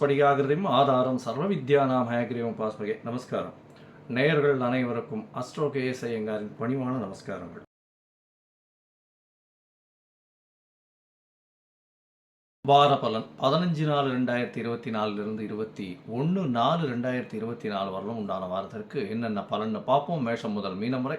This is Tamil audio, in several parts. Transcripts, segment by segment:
ஞானானந்தமயம் ஆதாரம் சர்வ வித்யா நாம் ஹயகிரியம் பாஸ்மகே நமஸ்காரம். நேயர்கள் அனைவருக்கும் அஸ்ட்ரோ கேஎஸ் ஐயங்காரின் பணிவான நமஸ்காரங்கள். வார பலன் பதினஞ்சு நாலு ரெண்டாயிரத்தி இருபத்தி நாலுலேருந்து இருபத்தி ஒன்று நாலு ரெண்டாயிரத்தி இருபத்தி நாலு வரலும் உண்டான வாரத்திற்கு என்னென்ன பலன்னு பார்ப்போம். மேஷம் முதல் மீனம் வரை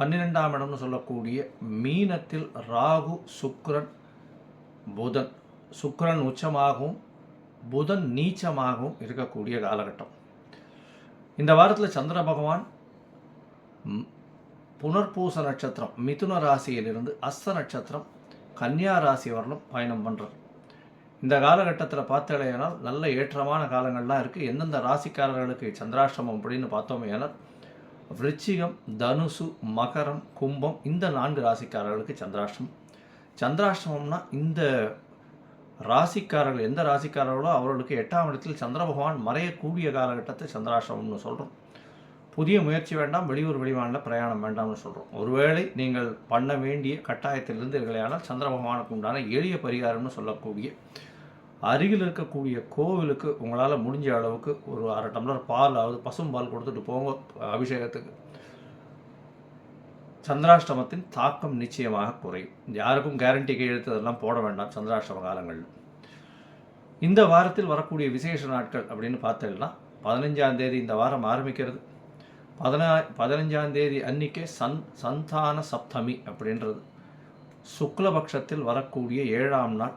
பன்னிரெண்டாம் இடம்னு சொல்லக்கூடிய மீனத்தில் ராகு சுக்ரன் புதன். சுக்ரன் உச்சமாகவும் புதன் நீச்சமாகவும் இருக்கக்கூடிய காலகட்டம். இந்த வாரத்தில் சந்திர பகவான் புனர்பூச நட்சத்திரம் மிதுன ராசியிலிருந்து அஸ்த நட்சத்திரம் கன்னியா ராசி வரலும் பயணம் பண்ணுறார் இந்த காலகட்டத்தில் பார்த்தடையானால் நல்ல ஏற்றமான காலங்கள்லாம் இருக்குது எந்தெந்த ராசிக்காரர்களுக்கு சந்திராஷ்டிரமம் அப்படின்னு பார்த்தோமே ஆனால் விருச்சிகம் தனுசு மகரம் கும்பம் இந்த நான்கு ராசிக்காரர்களுக்கு சந்திராஷ்டமம். சந்திராஷ்டமம்னா இந்த ராசிக்காரர்கள் எந்த ராசிக்காரர்களோ அவர்களுக்கு எட்டாம் இடத்தில் சந்திர பகவான் மறையக்கூடிய காலகட்டத்தை சந்திராஷ்டமம்னு சொல்கிறோம் புதிய முயற்சி வேண்டாம் வெளியூர் வெளிமாநில பிரயாணம் வேண்டாம்னு சொல்கிறோம் ஒருவேளை நீங்கள் பண்ண வேண்டிய கட்டாயத்தில் இருந்தீர்களேயானால் சந்திர பகவானுக்கு உண்டான எளிய பரிகாரம்னு சொல்லக்கூடிய அருகில் இருக்கக்கூடிய கோவிலுக்கு உங்களால் முடிஞ்ச அளவுக்கு ஒரு அரை டம்ளர் பால் ஆகுது பசும் பால் கொடுத்துட்டு போங்க அபிஷேகத்துக்கு. சந்திராஷ்டமத்தின் தாக்கம் நிச்சயமாக குறையும். யாருக்கும் கேரண்டி கையெழுத்து அதெல்லாம் போட வேண்டாம் சந்திராஷ்டம காலங்களில். இந்த வாரத்தில் வரக்கூடிய விசேஷ நாட்கள் அப்படின்னு பார்த்தீங்கன்னா பதினஞ்சாம் தேதி இந்த வாரம் ஆரம்பிக்கிறது. பதினா பதினஞ்சாம் தேதி அன்னிக்கே சந் சந்தான சப்தமி அப்படின்றது. சுக்லபக்ஷத்தில் வரக்கூடிய ஏழாம் நாள்.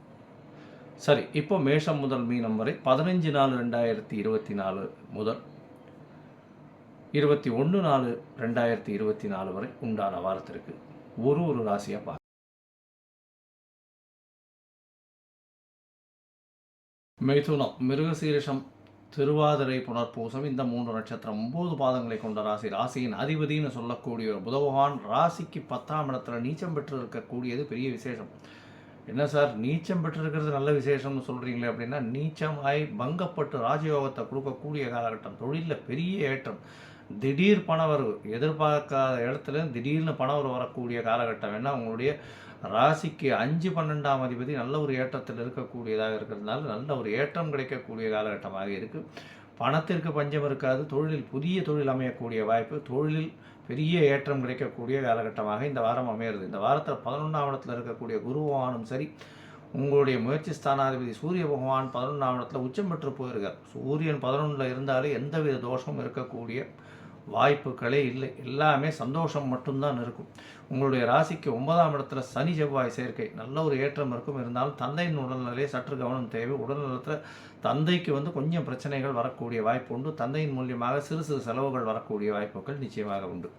சரி இப்போ மேஷம் முதல் மீனம் வரை பதினஞ்சு நாலு ரெண்டாயிரத்தி இருபத்தி நாலு முதல் இருபத்தி ஒன்று நாலு ரெண்டாயிரத்தி இருபத்தி நாலு வரை உண்டான வாரத்திற்கு ஒரு ஒரு ராசியாக பார்க்க மிதுனம் மிருகசீரிஷம் திருவாதிரை புனர்பூசம் இந்த மூன்று நட்சத்திரம் ஒன்பது பாதங்களை கொண்ட ராசி ராசியின் அதிபதினு சொல்லக்கூடிய ஒரு புதபகவான் ராசிக்கு பத்தாம் இடத்துல நீச்சம் பெற்று இருக்கக்கூடியது பெரிய விசேஷம். என்ன சார் நீச்சம் பெற்றிருக்கிறது நல்ல விசேஷம்னு சொல்கிறீங்களே அப்படின்னா நீச்சம் ஆய் பங்கப்பட்டு ராஜயோகத்தை கொடுக்கக்கூடிய காலகட்டம் தொழிலில் பெரிய ஏற்றம். திடீர் பணவரவு எதிர்பார்க்காத இடத்துல திடீர்னு பணவரவு வரக்கூடிய காலகட்டம். ஏன்னா உங்களுடைய ராசிக்கு அஞ்சு பன்னெண்டாம் அதிபதி நல்ல ஒரு ஏற்றத்தில் இருக்கக்கூடியதாக இருக்கிறதுனால நல்ல ஒரு ஏற்றம் கிடைக்கக்கூடிய காலகட்டமாக இருக்குது பணத்திற்கு பஞ்சம் இருக்காது. தொழிலில் புதிய தொழில் அமையக்கூடிய வாய்ப்பு தொழிலில் பெரிய ஏற்றம் கிடைக்கக்கூடிய காலகட்டமாக இந்த வாரம் அமையிறது இந்த வாரத்தில் பதினொன்றாம் இடத்தில் இருக்கக்கூடிய குருவானும் சரி உங்களுடைய முயற்சி ஸ்தானாதிபதி சூரிய பகவான் பதினொன்றாம் இடத்துல உச்சம் பெற்று போயிருக்கார். சூரியன் பதினொன்றில் இருந்தாலே எந்தவித தோஷமும் இருக்கக்கூடிய வாய்ப்புகளே இல்லை. எல்லாமே சந்தோஷம் மட்டும்தான் இருக்கும். உங்களுடைய ராசிக்கு ஒன்பதாம் இடத்துல சனி செவ்வாய் சேர்க்கை. நல்ல ஒரு ஏற்றம் இருக்கும். இருந்தாலும் தந்தையின் உடல்நிலையை சற்று கவனம் தேவை. உடல்நலத்தில் தந்தைக்கு வந்து கொஞ்சம் பிரச்சனைகள் வரக்கூடிய வாய்ப்பு உண்டு. தந்தையின் மூலியமாக சிறு சிறு செலவுகள் வரக்கூடிய வாய்ப்புகள் நிச்சயமாக உண்டு.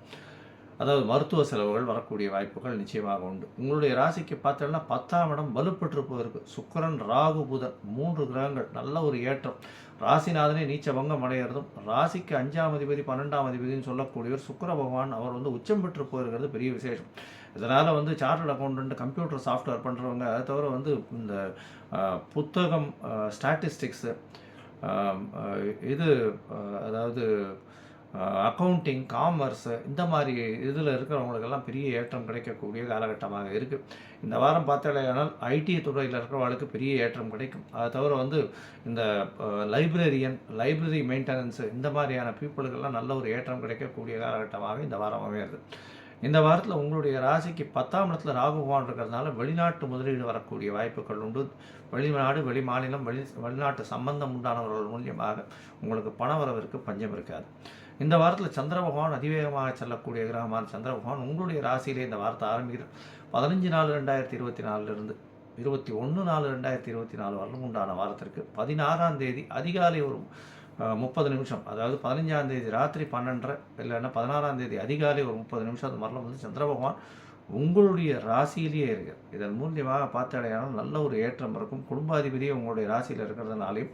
அதாவது மருத்துவ செலவுகள் வரக்கூடிய வாய்ப்புகள் நிச்சயமாக உண்டு. உங்களுடைய ராசிக்கு பார்த்தோம்னா பத்தாம் இடம் வலுப்பெற்று போயிருக்கு. சுக்கரன் ராகு புதன் மூன்று கிரகங்கள். நல்ல ஒரு ஏற்றம். ராசிநாதனே நீச்ச பங்கம் அடைகிறதும் ராசிக்கு அஞ்சாம் அதிபதி பன்னெண்டாம் அதிபதினு சொல்லக்கூடியவர் சுக்கர பகவான் அவர் வந்து உச்சம் பெற்று போயிருக்கிறது பெரிய விசேஷம். இதனால் வந்து சார்ட்டர்ட் அக்கௌண்ட் கம்ப்யூட்டர் சாஃப்ட்வேர் பண்ணுறவங்க அதை தவிர வந்து இந்த புத்தகம் ஸ்டாட்டிஸ்டிக்ஸு இது அதாவது அக்கௌண்டிங் காமர்ஸு இந்த மாதிரி இதில் இருக்கிறவங்களுக்கெல்லாம் பெரிய ஏற்றம் கிடைக்கக்கூடிய காலகட்டமாக இருக்குது இந்த வாரம் பார்த்தாலேயானால் ஐடி துறையில் இருக்கிறவங்களுக்கு பெரிய ஏற்றம் கிடைக்கும். அதை தவிர வந்து இந்த லைப்ரரியன் லைப்ரரி மெயின்டெனன்ஸு இந்த மாதிரியான பீப்புளுக்கெல்லாம் நல்ல ஒரு ஏற்றம் கிடைக்கக்கூடிய காலகட்டமாக இந்த வாரம் அமையிறது. இந்த வாரத்தில் உங்களுடைய ராசிக்கு பத்தாம் இடத்துல ராகு பகவான் இருக்கிறதுனால வெளிநாட்டு முதலீடு வரக்கூடிய வாய்ப்புகள் உண்டு. வெளிநாடு வெளி மாநிலம் வெளி வெளிநாட்டு சம்பந்தம் உண்டானவர்கள் மூலியமாக உங்களுக்கு பண வரவிற்கு பஞ்சம் இருக்காது. இந்த வாரத்தில் சந்திர பகவான் அதிவேகமாக செல்லக்கூடிய கிரகமான சந்திர பகவான் உங்களுடைய ராசியிலே இந்த வாரத்தை ஆரம்பிக்கிறார். பதினஞ்சு நாலு ரெண்டாயிரத்தி இருபத்தி நாலுலேருந்து இருபத்தி ஒன்று நாலு ரெண்டாயிரத்தி இருபத்தி நாலு வரலும் உண்டான வாரத்திற்கு பதினாறாம் தேதி அதிகாலை ஒரு முப்பது நிமிஷம். அதாவது பதினஞ்சாம் தேதி ராத்திரி பன்னெண்டரை இல்லைன்னா பதினாறாம் தேதி அதிகாலை ஒரு முப்பது நிமிஷம். அது மரணம் வந்து சந்திர பகவான் உங்களுடைய ராசியிலேயே இருக்கு இதன் மூலியமாக பார்த்தாடையானால் நல்ல ஒரு ஏற்றம் இருக்கும். குடும்பாதிபதியே உங்களுடைய ராசியில் இருக்கிறதுனாலையும்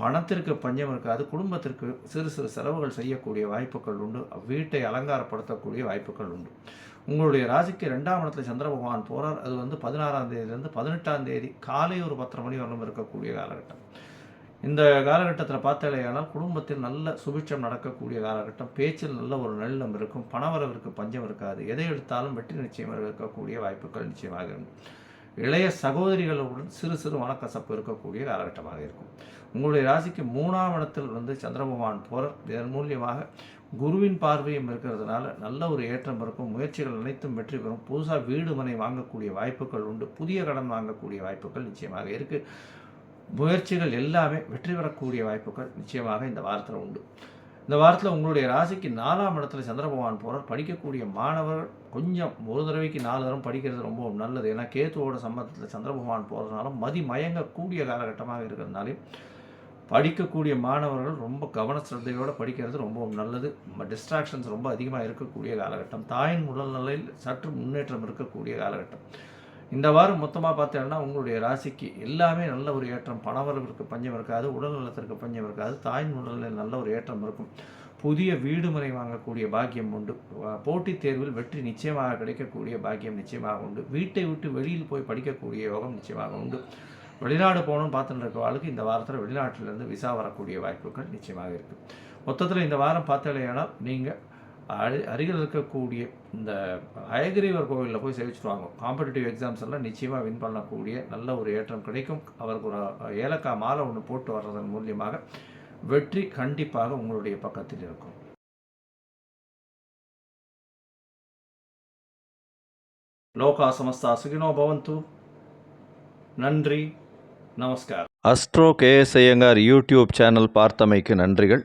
பணத்திற்கு பஞ்சம் இருக்காது குடும்பத்திற்கு சிறு சிறு செலவுகள் செய்யக்கூடிய வாய்ப்புகள் உண்டு வீட்டை அலங்காரப்படுத்தக்கூடிய வாய்ப்புகள் உண்டு. உங்களுடைய ராசிக்கு ரெண்டாம் இடத்துல சந்திர பகவான் போகிறார் அது வந்து பதினாறாம் தேதியிலேருந்து பதினெட்டாம் தேதி காலை ஒரு பத்தரை மணி வரலும் இருக்கக்கூடிய காலகட்டம். இந்த காலகட்டத்தில் பார்த்தாலேயானால் குடும்பத்தில் நல்ல சுபிட்சம் நடக்கக்கூடிய காலகட்டம் பேச்சில் நல்ல ஒரு நல்லம் இருக்கும் பணவரவிற்கு பஞ்சம் இருக்காது எதை எடுத்தாலும் வெற்றி நிச்சயம் இருக்கக்கூடிய வாய்ப்புகள் நிச்சயமாக இருக்கும் இளைய சகோதரிகளுடன் சிறு சிறு மனக்கசப்பு இருக்கக்கூடிய காலகட்டமாக இருக்கும். உங்களுடைய ராசிக்கு மூணாம் இடத்தில் வந்து சந்திரபகவான் போகிறார் இதன் மூலியமாக குருவின் பார்வையும் இருக்கிறதுனால நல்ல ஒரு ஏற்றம் இருக்கும். முயற்சிகள் அனைத்தும் வெற்றி பெறும். புதுசாக வீடு மனை வாங்கக்கூடிய வாய்ப்புகள் உண்டு. புதிய கடன் வாங்கக்கூடிய வாய்ப்புகள் நிச்சயமாக இருக்குது முயற்சிகள் எல்லாமே வெற்றி பெறக்கூடிய வாய்ப்புகள் நிச்சயமாக இந்த வாரத்தில் உண்டு. இந்த வாரத்தில் உங்களுடைய ராசிக்கு நாலாம் இடத்துல சந்திர பகவான் போகிறார் படிக்கக்கூடிய மாணவர்கள் கொஞ்சம் ஒரு தடவைக்கு நாலு தரம் படிக்கிறது ரொம்ப நல்லது. ஏன்னா கேத்துவோட சம்பந்தத்தில் சந்திர பகவான் போகிறதுனால மதி மயங்கக்கூடிய காலகட்டமாக இருக்கிறதுனாலே படிக்கக்கூடிய மாணவர்கள் ரொம்ப கவன சிரத்தையோடு படிக்கிறது ரொம்பவும் நல்லது. டிஸ்ட்ராக்ஷன்ஸ் ரொம்ப அதிகமாக இருக்கக்கூடிய காலகட்டம். தாயின் உடல்நிலையில் சற்று முன்னேற்றம் இருக்கக்கூடிய காலகட்டம். இந்த வாரம் மொத்தமாக பார்த்தீங்கன்னா உங்களுடைய ராசிக்கு எல்லாமே நல்ல ஒரு ஏற்றம். பணவரவிற்கு பஞ்சம் இருக்காது உடல் நலத்திற்கு பஞ்சம் இருக்காது தாயின் உடலில் நல்ல ஒரு ஏற்றம் இருக்கும். புதிய வீடு முறை வாங்கக்கூடிய பாக்கியம் உண்டு. போட்டித் தேர்வில் வெற்றி நிச்சயமாக கிடைக்கக்கூடிய பாக்கியம் நிச்சயமாக உண்டு. வீட்டை விட்டு வெளியில் போய் படிக்கக்கூடிய யோகம் நிச்சயமாக உண்டு. வெளிநாடு போகணும்னு பார்த்துட்டு இருக்க வாழ்க்கை இந்த வாரத்தில் வெளிநாட்டிலேருந்து விசா வரக்கூடிய வாய்ப்புகள் நிச்சயமாக இருக்குது மொத்தத்தில் இந்த வாரம் பார்த்தாலேயானால் நீங்கள் அருகில் இருக்கக்கூடிய இந்த அயகிரிவர் கோவிலில் போய் சேவிச்சுட்டு வாங்க காம்படிட்டிவ் எக்ஸாம்ஸ் எல்லாம் நிச்சயமாக வின் பண்ணக்கூடிய நல்ல ஒரு ஏற்றம் கிடைக்கும். அவருக்கு ஒரு ஏலக்காய் மாலை ஒன்று போட்டு வர்றதன் மூலியமாக வெற்றி கண்டிப்பாக உங்களுடைய பக்கத்தில் இருக்கும். லோகா சமஸ்தா சுகினோ பவந்து. நன்றி. நமஸ்கார் astro KS Iyengar YouTube channel பார்த்தமைக்கு நன்றிகள்.